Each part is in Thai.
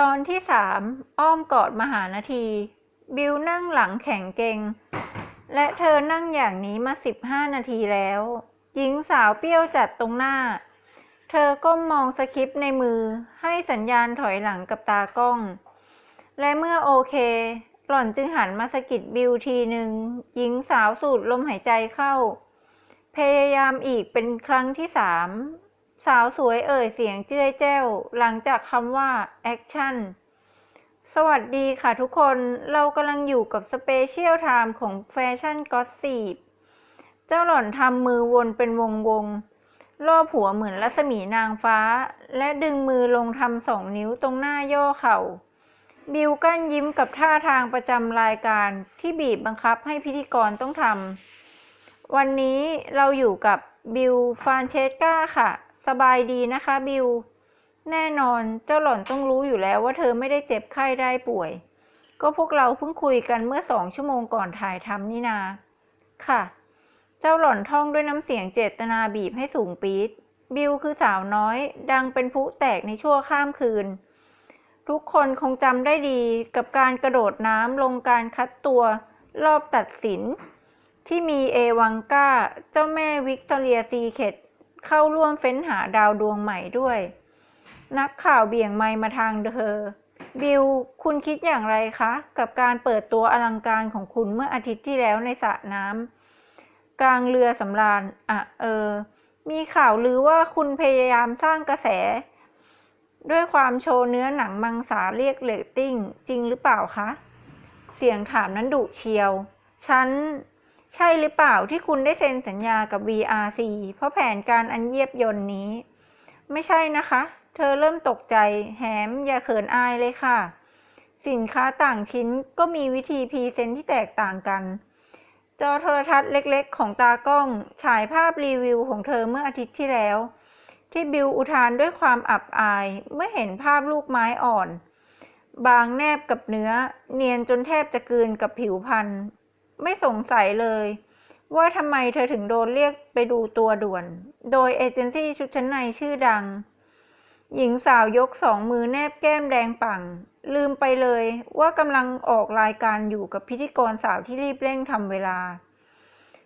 ตอนที่สามอ้อมกอดมหานาที บิวนั่งหลังแข็งเกงและเธอนั่งอย่างนี้มาสิบห้านาทีแล้ว หญิงสาวเปรี้ยวจัดตรงหน้า เธอก้มมองสคริปต์ในมือให้สัญญาณถอยหลังกับตากล้อง และเมื่อโอเคหล่อนจึงหันมาสะกิดบิวทีหนึ่งหญิงสาวสูดลมหายใจเข้า พยายามอีกเป็นครั้งที่สาม สาวสวยเอ่ยเสียงเจ้ยแจ้ว หลังจากคำว่าแอคชั่นสวัสดีค่ะทุกคนเรากำลังอยู่กับสเปเชียลไทม์ของแฟชั่นก็อตซีบเจ้าหล่อนทำมือวนเป็นวงวงรอบหัวเหมือนรัศมีนางฟ้า และดึงมือลงทำสองนิ้วตรงหน้าย่อเข่า บิวกั้นยิ้มกับท่าทางประจำรายการที่บีบบังคับให้พิธีกรต้องทำวันนี้เราอยู่กับบิลฟานเชสกาค่ะ สบายดีนะคะบิล แน่นอนเจ้าหล่อนต้องรู้อยู่แล้วว่าเธอไม่ได้เจ็บไข้ได้ป่วย ก็พวกเราเพิ่งคุยกันเมื่อสองชั่วโมงก่อนถ่ายทำนี่นา ค่ะ เจ้าหล่อนท่องด้วยน้ำเสียงเจตนาบีบให้สูงปี๊ด บิลคือสาวน้อย ดังเป็นพลุแตกในชั่วข้ามคืน ทุกคนคงจำได้ดีกับการกระโดดน้ำลงการคัดตัว รอบตัดสินที่มีเอวังกาเจ้าแม่วิกตอเรียซีเคต เข้าร่วมเฟ้นหาดาวดวงใหม่ด้วย นักข่าวเบี่ยงไมมาทางเธอ บิล คุณคิดอย่างไรคะ กับการเปิดตัวอลังการของคุณเมื่ออาทิตย์ที่แล้วในสระน้ำกลางเรือสำราญอะเออ มีข่าวลือว่าคุณพยายามสร้างกระแส ด้วยความโชว์เนื้อหนังมังสาเรียกเรตติ้ง จริงหรือเปล่าคะ เสียงถามนั้นดุเชียว ฉัน ใช่หรือเปล่าที่คุณได้เซ็นสัญญากับ VRC เพราะแผนการอันเยียบยนต์นี้ ไม่ใช่นะคะ เธอเริ่มตกใจ แหม อย่าเขินอายเลยค่ะ สินค้าต่างชิ้นก็มีวิธีพรีเซนต์ที่แตกต่างกัน จอโทรทัศน์เล็กๆ ของตากล้อง ฉายภาพรีวิวของเธอเมื่ออาทิตย์ที่แล้ว ที่บิวอุทานด้วยความอับอาย เมื่อเห็นภาพลูกไม้อ่อน บางแนบกับเนื้อ เนียนจนแทบจะกลืนกับผิวพันธุ์ ไม่สงสัยเลย ว่าทำไมเธอถึงโดนเรียกไปดูตัวด่วน โดยเอเจนซี่ชุดชั้นในชื่อดัง หญิงสาวยกสองมือแนบแก้มแดงปัง ลืมไปเลยว่ากำลังออกรายการอยู่กับพิธีกรสาวที่รีบเร่งทำเวลา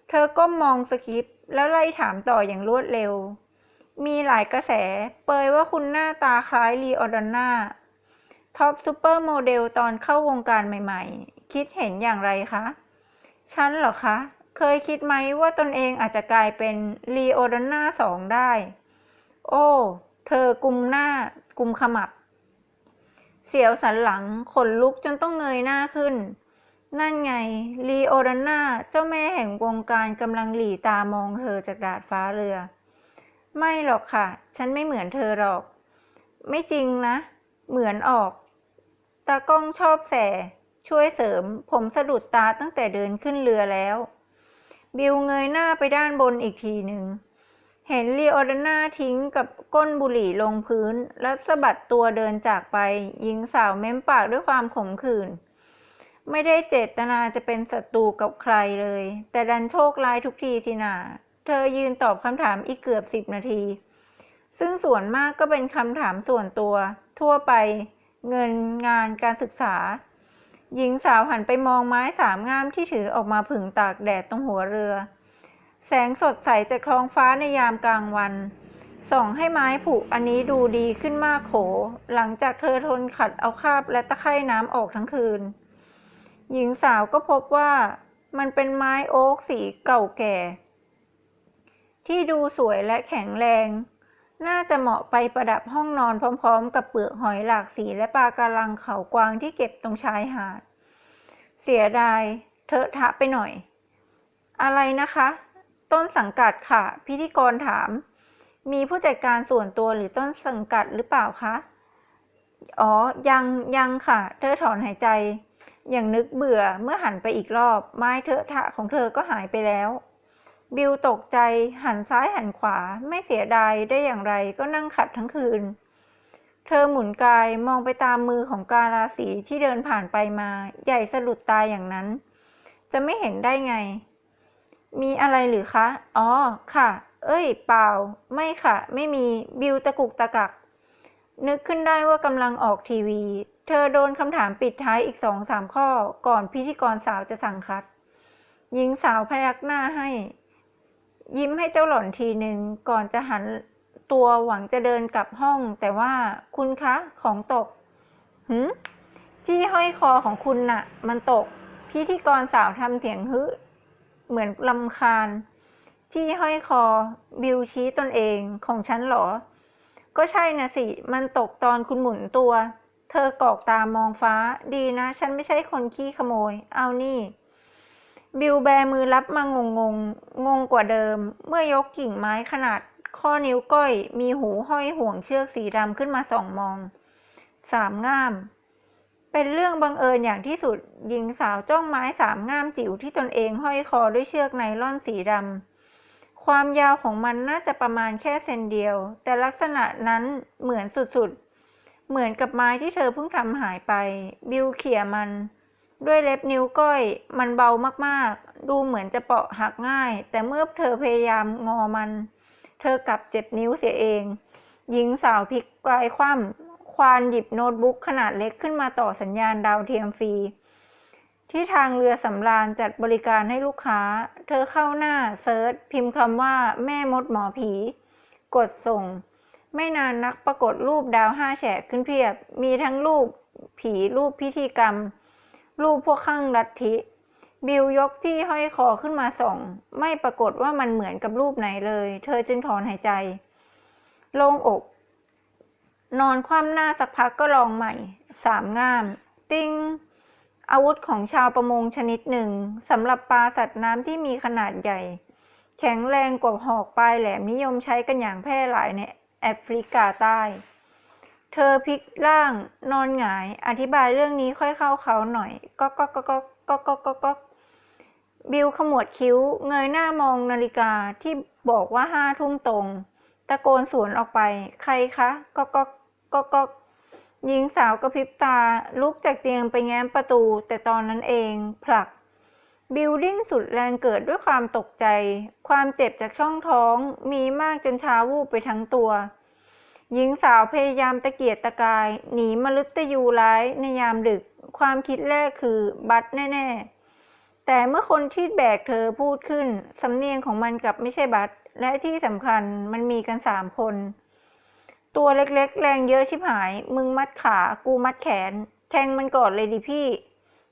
เธอก้มมองสคริปต์แล้วไล่ถามต่ออย่างรวดเร็ว มีหลายกระแส เปยว่าคุณหน้าตาคล้ายลีออดอนนาท็อปซูเปอร์โมเดลตอนเข้าวงการใหม่ ๆ คิดเห็นอย่างไรคะ ฉันเหรอคะ เคยคิดไหมว่าตนเองอาจจะกลายเป็นลีโอดอนนาสองได้ โอ้ เธอกุมหน้า กุมขมับ เสียวสันหลังขนลุกจนต้องเงยหน้าขึ้น นั่นไงลีโอดอนนาเจ้าแม่แห่งวงการกำลังหลีตามองเธอจากดาดฟ้าเรือ ไม่หรอกค่ะ ฉันไม่เหมือนเธอหรอก ไม่จริงนะ เหมือนออกตากล้องชอบแส ช่วยเสริมผมสะดุดตาตั้งแต่เดินขึ้นเรือแล้ว บิวเงยหน้าไปด้านบนอีกทีหนึ่ง เห็นลีโอดาน่าทิ้งกับก้นบุหรี่ลงพื้น แล้วสะบัดตัวเดินจากไปหญิงสาวเม้มปากด้วยความขมขื่นไม่ได้เจตนาจะเป็นศัตรูกับใครเลย แต่ดันโชคร้ายทุกทีสินาเธอยืนตอบคำถามอีกเกือบสิบนาที ซึ่งส่วนมากก็เป็นคำถามส่วนตัว ทั่วไป เงินงานการศึกษา หญิงสาวหันไปมองไม้สามง่ามที่ถือออกมาผึ่งตากแดดตรงหัวเรือ แสงสดใสจากท้องฟ้าในยามกลางวัน ส่องให้ไม้ผุอันนี้ดูดีขึ้นมากโข หลังจากเธอทนขัดเอาคาบและตะไคร่น้ำออกทั้งคืน หญิงสาวก็พบว่ามันเป็นไม้โอ๊กสีเก่าแก่ ที่ดูสวยและแข็งแรง น่าจะเหมาะไปประดับห้องนอนพร้อมๆ กับเปลือกหอยหลากสีและปลาการังเขากวางที่เก็บตรงชายหาด เสียดายเทอะทะไปหน่อย อะไรนะคะ ต้นสังกัดค่ะ พิธีกรถาม มีผู้จัดการส่วนตัวหรือต้นสังกัดหรือเปล่าคะ อ๋อ ยังยังค่ะ เธอถอนหายใจ อย่างนึกเบื่อเมื่อหันไปอีกรอบ ไม้เทอะทะของเธอก็หายไปแล้ว บิวตกใจหันซ้ายหันขวาไม่เสียดายได้อย่างไรก็นั่งขัดทั้งคืน เธอหมุนกายมองไปตามมือของกาลาสีที่เดินผ่านไปมา ใหญ่สะดุดตาอย่างนั้น จะไม่เห็นได้ไง มีอะไรหรือคะ อ๋อ ค่ะ เอ้ย เปล่า ไม่ค่ะ ไม่มีบิวตะกุกตะกัก นึกขึ้นได้ว่ากำลังออกทีวี เธอโดนคำถามปิดท้ายอีกสองสามข้อ ก่อนพิธีกรสาวจะสั่งคัดหญิงสาวพยักหน้าให้ ยิ้มให้เจ้าหล่อนทีหนึ่งก่อนจะหันตัวหวังจะเดินกลับห้อง แต่ว่าคุณคะของตกหืมที่ห้อยคอของคุณน่ะ มันตก พิธีกรสาวทำเสียงฮึ เหมือนลำคาญ ที่ห้อยคอ บิวชี้ตนเองของฉันหรอ ก็ใช่นะสิ มันตกตอนคุณหมุนตัว เธอกอกตามองฟ้า ดีนะ ฉันไม่ใช่คนขี้ขโมย เอานี่ บิวแบมือรับมางงงงงงกว่าเดิม เมื่อยกกิ่งไม้ขนาดข้อนิ้วก้อย มีหูห้อยห่วงเชือกสีดำขึ้นมาสองมองสามง่าม เป็นเรื่องบังเอิญอย่างที่สุดหญิงสาวจ้องไม้สามง่ามจิ๋วที่ตนเองห้อยคอด้วยเชือกไนล่อนสีดำความยาวของมันน่าจะประมาณแค่เซนเดียว แต่ลักษณะนั้นเหมือนสุดๆ เหมือนกับไม้ที่เธอเพิ่งทำหายไป บิวเขี่ยมัน ด้วยเล็บนิ้วก้อย มันเบามากๆ ดูเหมือนจะเปาะหักง่าย แต่เมื่อเธอพยายามงอมัน เธอกลับเจ็บนิ้วเสียเอง หญิงสาวพลิกกายคว่ำควานหยิบโน้ตบุ๊กขนาดเล็กขึ้นมาต่อสัญญาณดาวเทียมฟรี ที่ทางเรือสำราญจัดบริการให้ลูกค้า เธอเข้าหน้าเซิร์ชพิมพ์คำว่าแม่มดหมอผี กดส่ง ไม่นานนักปรากฏรูปดาวห้าแฉกขึ้นเพียบ มีทั้งรูปผีรูปพิธีกรรม รูปพวกข้างลัทธิ บิวยกที่ห้อยคอขึ้นมาส่อง ไม่ปรากฏว่ามันเหมือนกับรูปไหนเลย เธอจึงถอนหายใจโล่งอก นอนคว่ำหน้าสักพักก็ลองใหม่ สามง่าม ติ้งอาวุธของชาวประมงชนิดหนึ่งสำหรับปลาสัตว์น้ำที่มีขนาดใหญ่ แข็งแรงกว่าหอกปลายแหลมนิยมใช้กันอย่างแพร่หลายในแอฟริกาใต้ เธอพลิกร่างนอนหงาย อธิบายเรื่องนี้ค่อยเข้าเขาหน่อยก็ก็ก็ก็ก็ก็ก็ก็บิวขมวดคิ้ว เงยหน้ามองนาฬิกาที่บอกว่าห้าทุ่มตรง ตะโกนสวนออกไป ใครคะก็ก็ก็ก็หญิงสาวกระพริบตาลุกจากเตียงไปแง้มประตู แต่ตอนนั้นเองผลัก บิลดิ้นสุดแรงเกิดด้วยความตกใจ ความเจ็บจากช่องท้องมีมากจนชาวูบไปทั้งตัว หญิงสาวพยายามตะเกียกตะกาย หนีมลึตยูร้ายในยามดึก ความคิดแรกคือบัตแน่ ๆ แต่เมื่อคนที่แบกเธอพูดขึ้น สำเนียงของมันกลับไม่ใช่บัตและที่สำคัญมันมีกันสามคน ตัวเล็กๆ แรงเยอะชิบหาย มึงมัดขากูมัดแขน แทงมันก่อนเลยดิพี่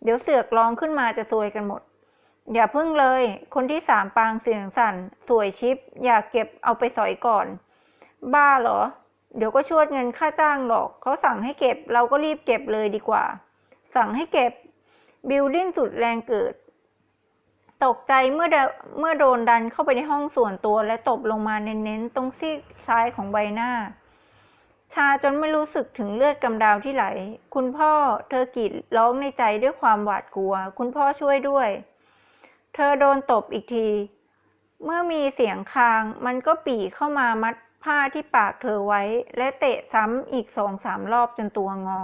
เดี๋ยวเสือกร้องขึ้นมาจะซวยกันหมด อย่าพึ่งเลย คนที่สามปางเสียงสั่น สวยชิป อยากเก็บเอาไปสอยก่อน บ้าเหรอ เดี๋ยวก็ชวดเงินค่าจ้างหรอกเขาสั่งให้เก็บเราก็รีบเก็บเลยดีกว่า สั่งให้เก็บ บิลดิ้นสุดแรงเกิด ตกใจเมื่อเดเมื่อโดนดันเข้าไปในห้องส่วนตัวและตบลงมาเน้นๆ ตรงซีกซ้ายของใบหน้า ชาจนไม่รู้สึกถึงเลือดกำดาวที่ไหล คุณพ่อเธอกรีดร้องในใจด้วยความหวาดกลัว คุณพ่อช่วยด้วย เธอโดนตบอีกทีเมื่อมีเสียงคางมันก็ปี่เข้ามามัด ผ้าที่ปากเธอไว้ และเตะซ้ำอีกสองสามรอบจนตัวงอ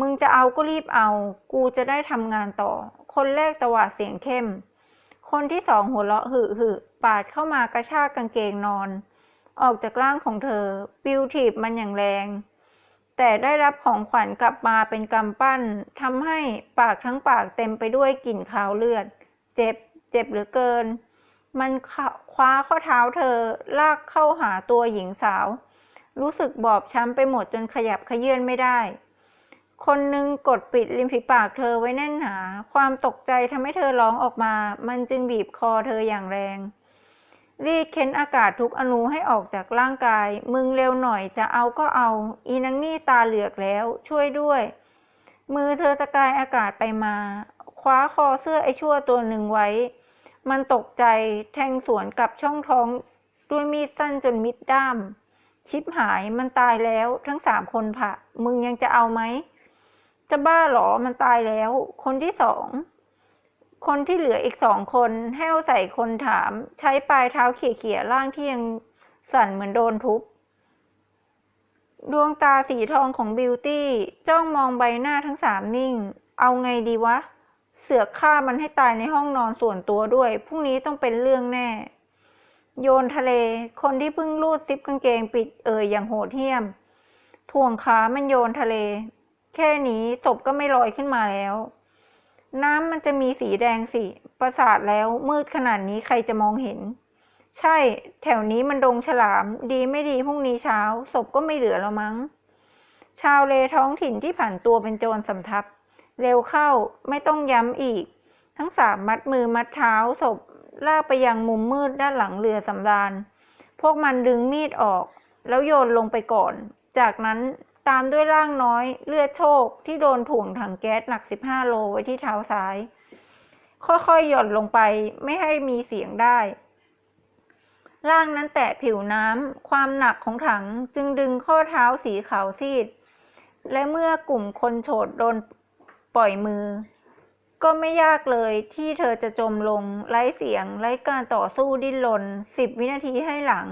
มึงจะเอาก็รีบเอา กูจะได้ทำงานต่อ คนแรกตวาดเสียงเข้ม คนที่สองหัวเราะหึหึปาดเข้ามากระชากกางเกงนอน ออกจากร่างของเธอ ปิวถีบมันอย่างแรง แต่ได้รับของขวัญกลับมาเป็นกำปั้นทำให้ปากทั้งปากเต็มไปด้วยกลิ่นคาวเลือด เจ็บ เจ็บเหลือเกิน มันคว้าข้อเท้าเธอลากเข้าหาตัวหญิงสาว รู้สึกบอบช้ำไปหมดจนขยับขยื่นไม่ได้ คนหนึ่งกดปิดริมฝีปากเธอไว้แน่นหนา ความตกใจทำให้เธอร้องออกมา มันจึงบีบคอเธออย่างแรง รีดเค้นอากาศทุกอนูให้ออกจากร่างกาย มึงเร็วหน่อยจะเอาก็เอา อีนังนี่ตาเหลือกแล้วช่วยด้วย มือเธอตะกายอากาศไปมา คว้าคอเสื้อไอ้ชั่วตัวหนึ่งไว้ มันตกใจแทงสวนกับช่องท้องด้วยมีดสั้นจนมิดด้าม ชิบหายมันตายแล้วทั้งสามคนผะ มึงยังจะเอาไหม จะบ้าเหรอมันตายแล้ว คนที่สองคนที่เหลืออีกสองคนแห้วใส่คนถาม ใช้ปลายเท้าเขี่ยๆร่างที่ยังสั่นเหมือนโดนทุบ ดวงตาสีทองของบิวตี้ จ้องมองใบหน้าทั้งสามนิ่ง เอาไงดีวะ เสือกฆ่ามันให้ตายในห้องนอนส่วนตัวด้วย พรุ่งนี้ต้องเป็นเรื่องแน่ โยนทะเล คนที่เพิ่งรูดซิปกางเกงปิดเอ่ยอย่างโหดเหี้ยมถ่วงขามันโยนทะเล แค่นี้ศพก็ไม่ลอยขึ้นมาแล้ว น้ำมันจะมีสีแดงสิ ประสาทแล้วมืดขนาดนี้ใครจะมองเห็น ใช่ แถวนี้มันดงฉลาม ดีไม่ดีพรุ่งนี้เช้าศพก็ไม่เหลือแล้วมั้ง ชาวเลท้องถิ่นที่ผ่านตัวเป็นโจรสำทับ เร็วเข้าไม่ต้องย้ำอีก ทั้งสามมัดมือมัดเท้าศพลากไปยังมุมมืดด้านหลังเรือสำราญ พวกมันดึงมีดออก แล้วโยนลงไปก่อน จากนั้นตามด้วยร่างน้อยเลือดโชคที่โดนถ่วงถังแก๊สหนัก 15 โลไว้ที่เท้าซ้าย ค่อยๆหย่อนลงไปไม่ให้มีเสียงได้ ร่างนั้นแตะผิวน้ำความหนักของถังจึงดึงข้อเท้าสีขาวซีด และเมื่อกลุ่มคนโฉดโดน ปล่อยมือ ก็ไม่ยากเลยที่เธอจะจมลงไร้เสียงไร้การต่อสู้ดิ้นรนสิบวินาทีให้หลัง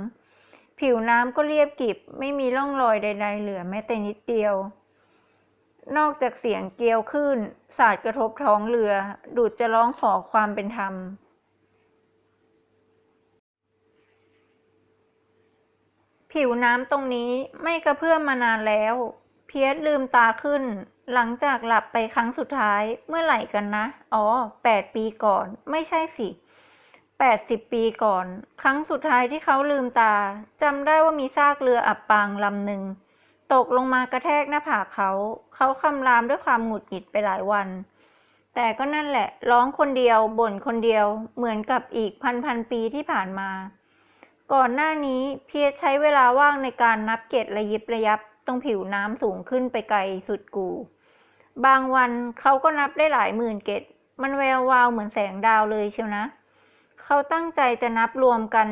ผิวน้ำก็เรียบกริบไม่มีร่องรอยใด ๆ เหลือแม้แต่นิดเดียว นอกจากเสียงเกลียวคลื่นสาดกระทบท้องเรือ ดูดจะร้องขอความเป็นธรรมผิวน้ำตรงนี้ไม่กระเพื่อมมานานแล้ว เพียสลืมตาขึ้น หลังจากหลับไปครั้งสุดท้ายเมื่อไหร่กันนะ อ๋อแปดปีก่อน ไม่ใช่สิแปดสิบปีก่อน ครั้งสุดท้ายที่เขาลืมตาจำได้ว่ามีซากเรืออับปางลำหนึ่งตกลงมากระแทกหน้าผากเขา เขาคำรามด้วยความหงุดหงิดไปหลายวัน แต่ก็นั่นแหละ ร้องคนเดียวบ่นคนเดียวเหมือนกับอีกพันพันปีที่ผ่านมา ก่อนหน้านี้เพียรใช้เวลาว่างในการนับเกตระยิบระยับตรงผิวน้ำสูงขึ้นไปไกลสุดกู บางวันเขาก็นับได้หลายหมื่นเกตมันแวววาวเหมือนแสงดาวเลยเชียวนะ เขาตั้งใจจะนับรวมกัน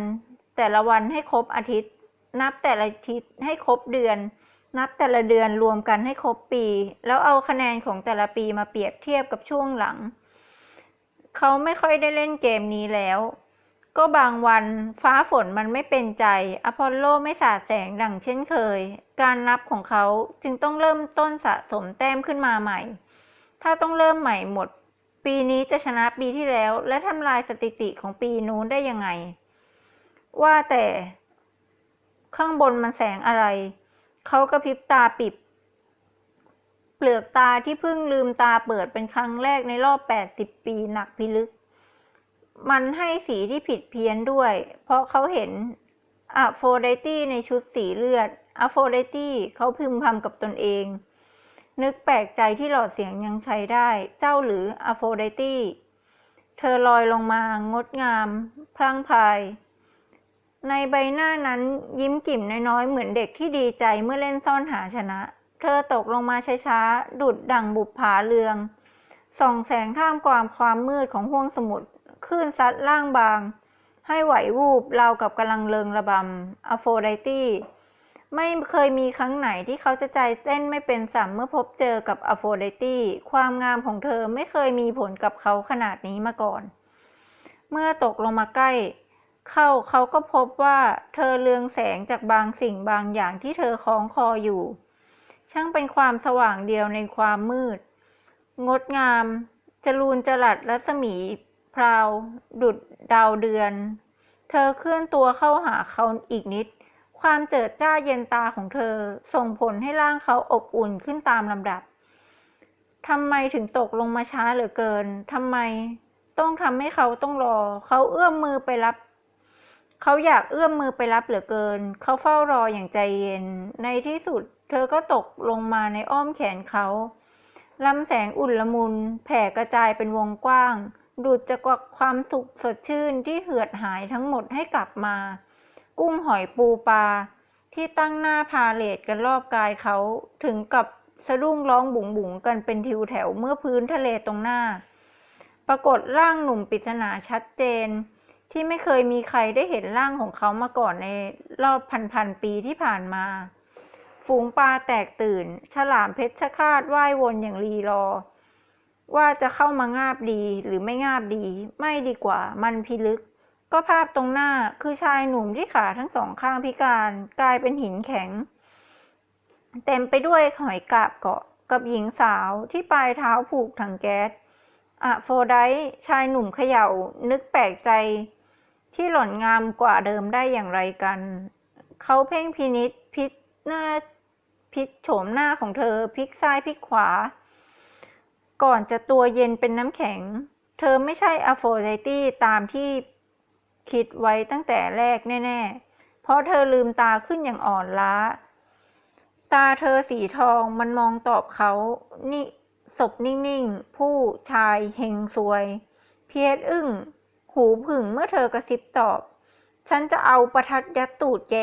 แต่ละวันให้ครบอาทิตย์ นับแต่ละอาทิตย์ให้ครบเดือน นับแต่ละเดือนรวมกันให้ครบปี แล้วเอาคะแนนของแต่ละปีมาเปรียบเทียบกับช่วงหลัง เขาไม่ค่อยได้เล่นเกมนี้แล้ว ก็บางวันฟ้าฝนมันไม่เป็นใจ อพอลโลไม่สาดแสงดังเช่นเคย การนับของเขาจึงต้องเริ่มต้นสะสมแต้มขึ้นมาใหม่ ถ้าต้องเริ่มใหม่หมด ปีนี้จะชนะปีที่แล้ว และทำลายสถิติของปีนู้นได้ยังไง ว่าแต่ข้างบนมันแสงอะไร เขากระพริบตาปิบ เปลือกตาที่เพิ่งลืมตาเปิดเป็นครั้งแรกในรอบ 80 ปีหนักพิลึก มันให้สีที่ผิดเพี้ยนด้วย เพราะเขาเห็นอะโฟไดตี้ในชุดสีเลือดอะโฟไดตี้เขาพึมพำกับตนเอง นึกแปลกใจที่หลอดเสียงยังใช้ได้ เจ้าหรืออะโฟไดตี้เธอลอยลงมางดงาม พลางพาย ในใบหน้านั้นยิ้มกิ่มน้อยๆ เหมือนเด็กที่ดีใจเมื่อเล่นซ่อนหาชนะ เธอตกลงมาช้าๆดุดดั่งบุปผาเรืองส่องแสงท่ามกลางความมืดของห้วงสมุทร คลื่นซัดล่างบาง ให้ไหววูบราวกับกำลังเริงระบำอโฟไดตี้ไม่เคยมีครั้งไหนที่เขาจะใจเต้นไม่เป็นสัมเมื่อพบเจอกับอโฟไดตี้ความงามของเธอไม่เคยมีผลกับเขาขนาดนี้มาก่อน เมื่อตกลงมาใกล้ เข้าเขาก็พบว่าเธอเลืองแสงจากบางสิ่งบางอย่างที่เธอคล้องคออยู่ ช่างเป็นความสว่างเดียวในความมืด งดงาม จรูนจรัสรัศมี พราวดุดดาวเดือน เธอเคลื่อนตัวเข้าหาเขาอีกนิด ความเจิดจ้าเย็นตาของเธอส่งผลให้ร่างเขาอบอุ่นขึ้นตามลำดับทำไมถึงตกลงมาช้าเหลือเกินทำไมต้องทำให้เขาต้องรอ เขาเอื้อมมือไปรับ เขาอยากเอื้อมมือไปรับเหลือเกิน เขาเฝ้ารออย่างใจเย็น ในที่สุด เธอก็ตกลงมาในอ้อมแขนเขาลำแสงอุ่นละมุน แผ่กระจายเป็นวงกว้าง ดูดจะกวักความสุขสดชื่นที่เหือดหายทั้งหมดให้กลับมา กุ้งหอยปูปลาที่ตั้งหน้าพาเลทกันรอบกายเขาถึงกับสะดุ้งร้องบุ๋งบุ๋งกันเป็นทิวแถวเมื่อพื้นทะเลตรงหน้า ปรากฏร่างหนุ่มปริศนาชัดเจน ที่ไม่เคยมีใครได้เห็นร่างของเขามาก่อนในรอบพันๆปีที่ผ่านมา ฝูงปลาแตกตื่น ฉลามเพชรฆาตว่ายวนอย่างรีรอ ว่าจะเข้ามางาบดีหรือไม่งาบดี ไม่ดีกว่ามันพิลึก ก็ภาพตรงหน้าคือชายหนุ่มที่ขาทั้งสองข้างพิการกลายเป็นหินแข็ง เต็มไปด้วยหอยกาบเกาะกับหญิงสาวที่ปลายเท้าผูกถังแก๊สอะโฟไดชายหนุ่มเขย่านึกแปลกใจ ที่หล่อนงามกว่าเดิมได้อย่างไรกัน เขาเพ่งพินิษพิจนาพลิกโฉมหน้าของเธอพลิกซ้ายพลิกขวา ก่อนจะตัวเย็นเป็นน้ำแข็ง เธอไม่ใช่อโฟไดตี้ตามที่คิดไว้ตั้งแต่แรกแน่ ๆ เพราะเธอลืมตาขึ้นอย่างอ่อนล้า ตาเธอสีทองมันมองตอบเขานี่ศพนิ่งๆ ผู้ชายเฮงซวย เพียรอึ้ง หูผึ่งเมื่อเธอกระซิบตอบ ฉันจะเอาประทัดยัดตูดแก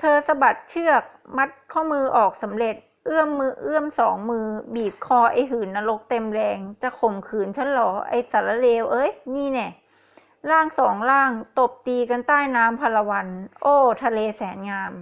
เธอสะบัดเชือกมัดข้อมือออกสำเร็จ เอื้อมมือเอื้อมสองมือ บีบคอไอหืนนรกเต็มแรง จะข่มขืนฉันเหรอ ไอสารเลวเอ้ย นี่แน่ร่างสองร่าง ตบตีกันใต้น้ำพลวัน โอ้ ทะเลแสนงาม